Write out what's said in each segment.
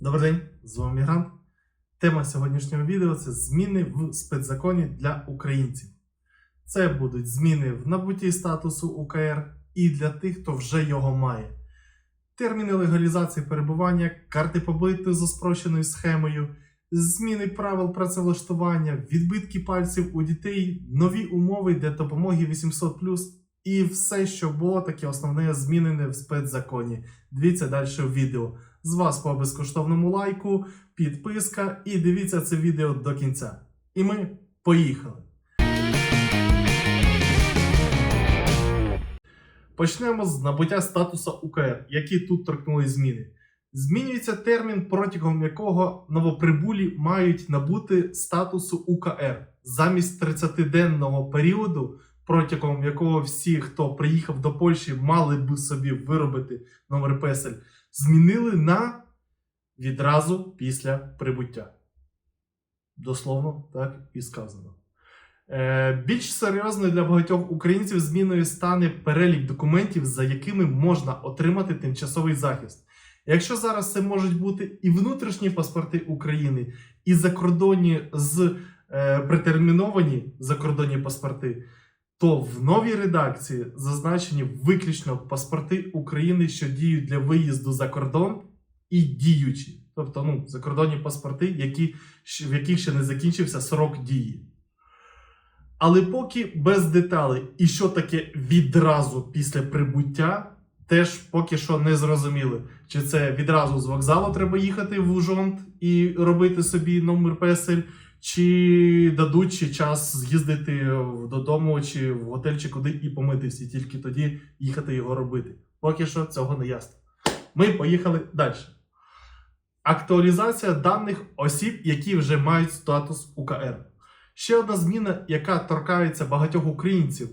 Добрий день, з вами Мігрант. Тема сьогоднішнього відео це зміни в спецзаконі для українців. Це будуть зміни в набутті статусу УКР і для тих, хто вже його має. Терміни легалізації перебування, карти побиту за спрощеною схемою, зміни правил працевлаштування, відбитки пальців у дітей, нові умови для допомоги 800 і все, що було таке основне змінене в спецзаконі. Дивіться далі в відео. З вас по безкоштовному лайку, підписка і дивіться це відео до кінця. І ми поїхали. Почнемо з набуття статусу УКР, які тут торкнули зміни. Змінюється термін, протягом якого новоприбулі мають набути статусу УКР замість 30-денного періоду, протягом якого всі, хто приїхав до Польщі, мали би собі виробити номер песель, змінили на відразу після прибуття. Дословно так і сказано. Е, більш серйозною для багатьох українців зміною стане перелік документів, за якими можна отримати тимчасовий захист. Якщо зараз це можуть бути і внутрішні паспорти України, і закордонні з е, претерміновані закордонні паспорти, то в новій редакції зазначені виключно паспорти України, що діють для виїзду за кордон, і діючі, тобто ну, закордонні паспорти, які, в яких ще не закінчився срок дії. Але поки без деталей, і що таке відразу після прибуття, теж поки що не зрозуміли, чи це відразу з вокзалу треба їхати в Ужонт і робити собі номер песель, чи дадуть ще час з'їздити додому, чи в готель, чи куди і помитися, і тільки тоді їхати його робити. Поки що цього не ясно. Ми поїхали далі. Актуалізація даних осіб, які вже мають статус УКР. Ще одна зміна, яка торкається багатьох українців.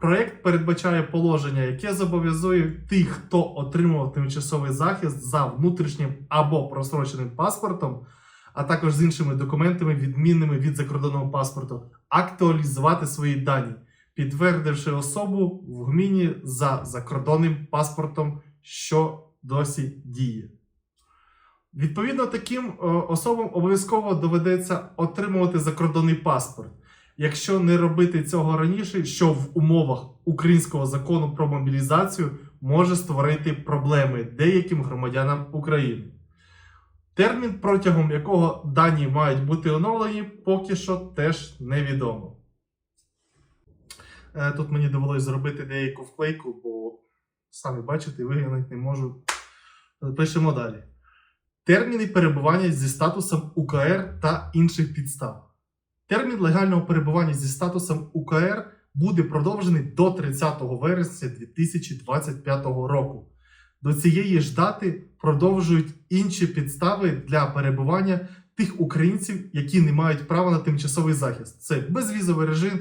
Проект передбачає положення, яке зобов'язує тих, хто отримав тимчасовий захист за внутрішнім або просроченим паспортом, а також з іншими документами, відмінними від закордонного паспорту, актуалізувати свої дані, підтвердивши особу в гміні за закордонним паспортом, що досі діє. Відповідно, таким е, особам обов'язково доведеться отримувати закордонний паспорт. Якщо не робити цього раніше, що в умовах українського закону про мобілізацію може створити проблеми деяким громадянам України. Термін, протягом якого дані мають бути оновлені, поки що теж невідомо. Е, Тут мені довелось зробити деяку вклейку, бо самі бачите, виглянути не можу. Пишемо далі. Терміни перебування зі статусом УКР та інших підстав. Термін легального перебування зі статусом УКР буде продовжений до 30 вересня 2025 року. До цієї ж дати продовжують інші підстави для перебування тих українців, які не мають права на тимчасовий захист. Це безвізовий режим,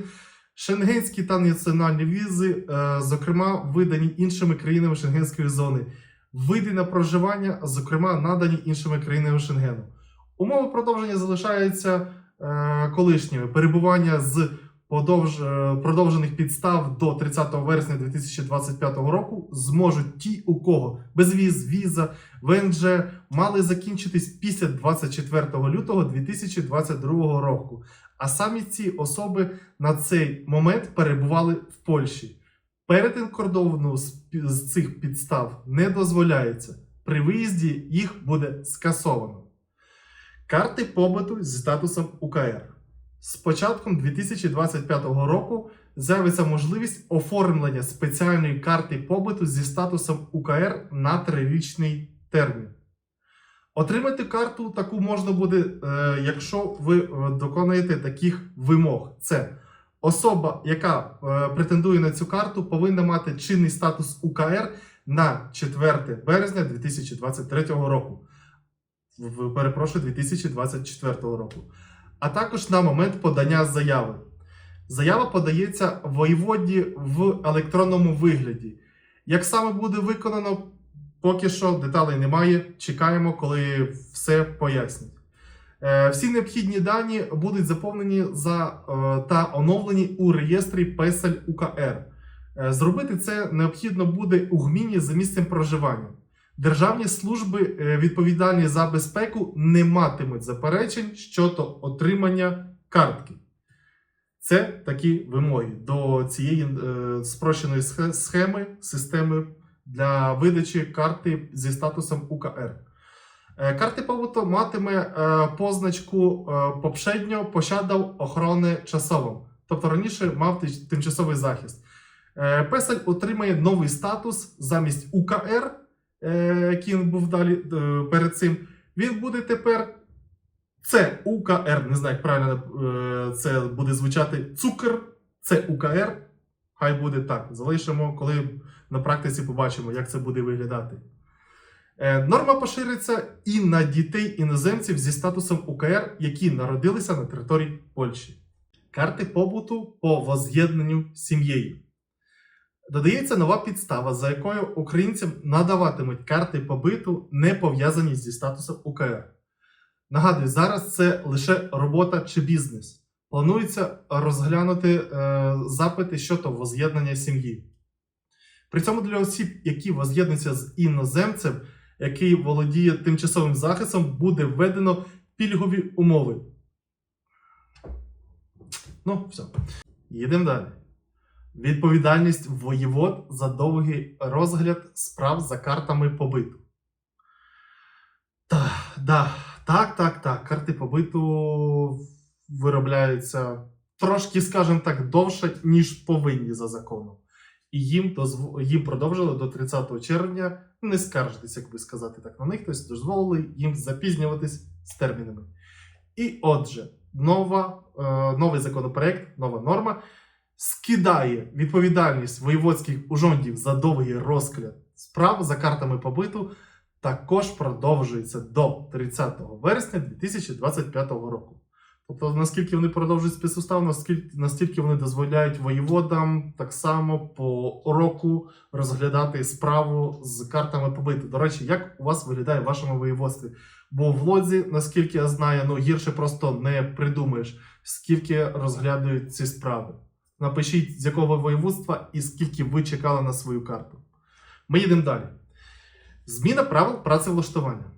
шенгенські та національні візи, е, зокрема видані іншими країнами Шенгенської зони, види на проживання, зокрема надані іншими країнами Шенгену. Умови продовження залишаються е, колишніми. Перебування з продовжених підстав до 30 вересня 2025 року зможуть ті, у кого безвіз, віза, ВНЖ мали закінчитись після 24 лютого 2022 року. А самі ці особи на цей момент перебували в Польщі. Перетин кордону з цих підстав не дозволяється. При виїзді їх буде скасовано. Карти побуту зі статусом УКР. З початком 2025 року з'явиться можливість оформлення спеціальної карти побуту зі статусом УКР на трирічний термін. Отримати карту таку можна буде, е, якщо ви е, доконаєте таких вимог. Це особа, яка е, претендує на цю карту, повинна мати чинний статус УКР на 4 березня 2023 року. Перепрошую, 2024 року. А також на момент подання заяви. Заява подається воєводі в електронному вигляді. Як саме буде виконано, поки що деталей немає. Чекаємо, коли все пояснять. Е, Всі необхідні дані будуть заповнені за, е, та оновлені у реєстрі Песель УКР. Е, Зробити це необхідно буде у гміні за місцем проживання. Державні служби е, відповідальні за безпеку не матимуть заперечень щодо отримання картки. Це такі вимоги до цієї е, спрощеної схеми системи для видачі карти зі статусом УКР. Е, Карти побуту матиме позначку е, «Попшедньо посядав охорони часовим. Тобто раніше мав тимчасовий захист. Песель отримає новий статус замість УКР, е, який був далі е, перед цим. Він буде тепер це УКР. Не знаю, як правильно е, це буде звучати. Цукер, це УКР. Хай буде так. Залишимо, коли на практиці побачимо, як це буде виглядати. Норма пошириться і на дітей іноземців зі статусом УКР, які народилися на території Польщі. Карти побуту по воз'єднанню сім'єю. Додається нова підстава, за якою українцям надаватимуть карти побиту, не пов'язані зі статусом УКР. Нагадую, зараз це лише робота чи бізнес. Планується розглянути е, запити щодо воз'єднання сім'ї. При цьому для осіб, які воз'єднуються з іноземцем, який володіє тимчасовим захистом, буде введено пільгові умови. Ну, все. Їдемо далі. Відповідальність воєвод за довгий розгляд справ за картами побиту. Так, да, так, так, так. Карти побиту виробляються трошки, скажімо так, довше, ніж повинні за законом. І їм, дозв... їм продовжили до 30 червня не скаржитись, як би сказати так, на них, тобто дозволили їм запізнюватись з термінами. І отже, нова, е, новий законопроект, нова норма скидає відповідальність воєводських ужондів за довгий розгляд справ за картами побиту також продовжується до 30 вересня 2025 року. Тобто, наскільки вони продовжують спецустав, наскільки, настільки вони дозволяють воєводам так само по року розглядати справу з картами побиту. До речі, як у вас виглядає в вашому воєводстві? Бо в лодзі, наскільки я знаю, ну гірше просто не придумаєш, скільки розглядають ці справи. Напишіть, з якого воєводства і скільки ви чекали на свою карту. Ми їдемо далі. Зміна правил працевлаштування.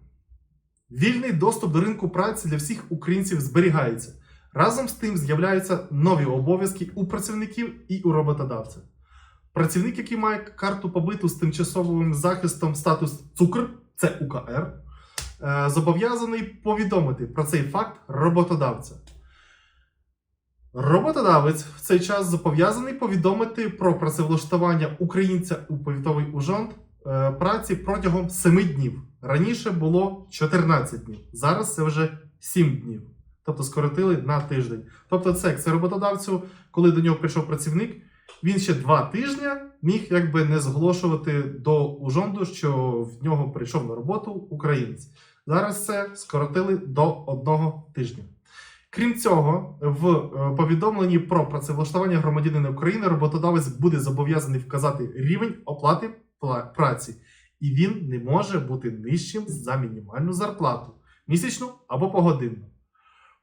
Вільний доступ до ринку праці для всіх українців зберігається. Разом з тим з'являються нові обов'язки у працівників і у роботодавця. Працівник, який має карту побиту з тимчасовим захистом статус цукр, це УКР, е, зобов'язаний повідомити про цей факт роботодавця. Роботодавець в цей час зобов'язаний повідомити про працевлаштування українця у повітовий ужонт е, праці протягом 7 днів. Раніше було 14 днів, зараз це вже 7 днів. Тобто скоротили на тиждень. Тобто, це це роботодавцю, коли до нього прийшов працівник, він ще 2 тижні міг якби не зголошувати до ужонду, що в нього прийшов на роботу українець. Зараз це скоротили до одного тижня. Крім цього, в е, повідомленні про працевлаштування громадянина України роботодавець буде зобов'язаний вказати рівень оплати праці, і він не може бути нижчим за мінімальну зарплату місячну або погодинну,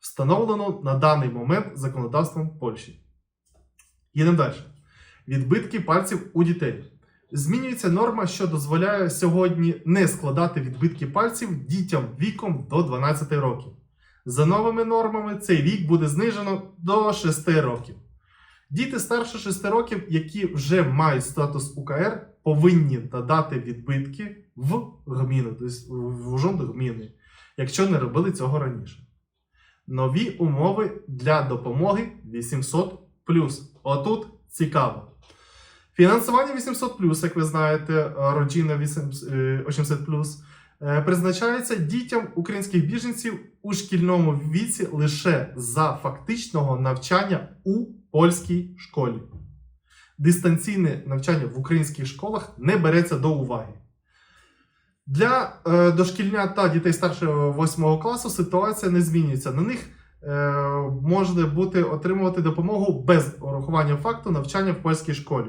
встановлену на даний момент законодавством Польщі. Їдемо далі. Відбитки пальців у дітей. Змінюється норма, що дозволяє сьогодні не складати відбитки пальців дітям віком до 12 років. За новими нормами, цей вік буде знижено до 6 років. Діти старше 6 років, які вже мають статус УКР, повинні надати відбитки в гміну, тобто в жонду гміни, якщо не робили цього раніше. Нові умови для допомоги 800. Отут цікаво. Фінансування 800, як ви знаєте, родина 800 е, призначається дітям українських біженців у шкільному віці лише за фактичного навчання у польській школі. Дистанційне навчання в українських школах не береться до уваги. Для е, дошкільнят та дітей старшого 8 класу ситуація не змінюється. На них е, можна бути отримувати допомогу без урахування факту навчання в польській школі.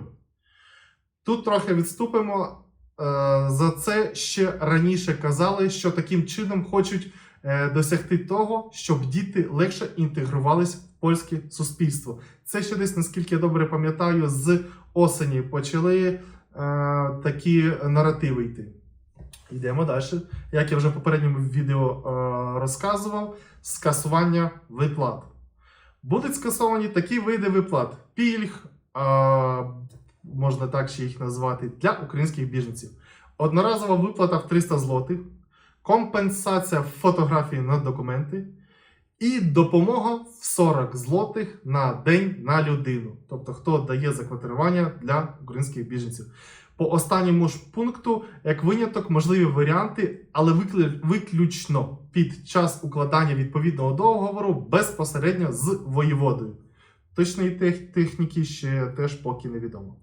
Тут трохи відступимо. Е, за це ще раніше казали, що таким чином хочуть е, досягти того, щоб діти легше інтегрувались в польське суспільство. Це ще десь, наскільки я добре пам'ятаю, з осені почали е, такі наративи йти. Йдемо далі. Як я вже в попередньому відео розказував, скасування виплат. Будуть скасовані такі види виплат: пільг, можна так ще їх назвати, для українських біженців. Одноразова виплата в 300 злотих, компенсація фотографії на документи і допомога в 40 злотих на день на людину. Тобто, хто дає заквартирування для українських біженців. По останньому ж пункту, як виняток, можливі варіанти, але виключно під час укладання відповідного договору безпосередньо з воєводою. Точної техніки ще теж поки невідомо.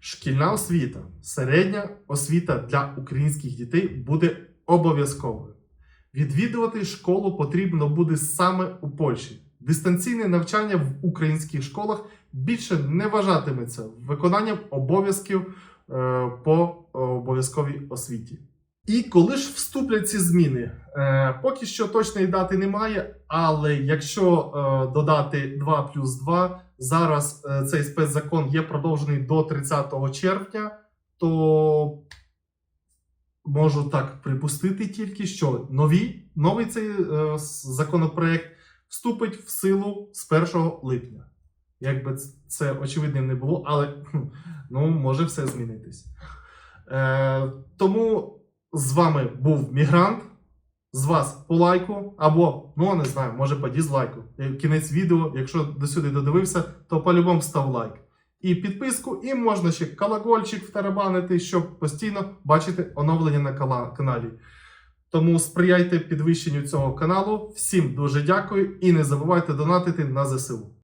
Шкільна освіта, середня освіта для українських дітей буде обов'язковою. Відвідувати школу потрібно буде саме у Польщі. Дистанційне навчання в українських школах більше не вважатиметься виконанням обов'язків е, по е, обов'язковій освіті. І коли ж вступлять ці зміни? Е, поки що точної дати немає, але якщо е, додати 2 плюс 2, зараз е, цей спецзакон є продовжений до 30 червня, то можу так припустити тільки, що нові, новий цей е, законопроект вступить в силу з 1 липня. Якби це очевидним не було, але ну, може все змінитись. Е, тому з вами був Мігрант. З вас по лайку, або, ну не знаю, може по дізлайку. Е, Кінець відео, якщо до сюди додивився, то по-любому став лайк. І підписку, і можна ще колокольчик втарабанити, щоб постійно бачити оновлення на каналі. Тому сприяйте підвищенню цього каналу. Всім дуже дякую і не забувайте донатити на ЗСУ.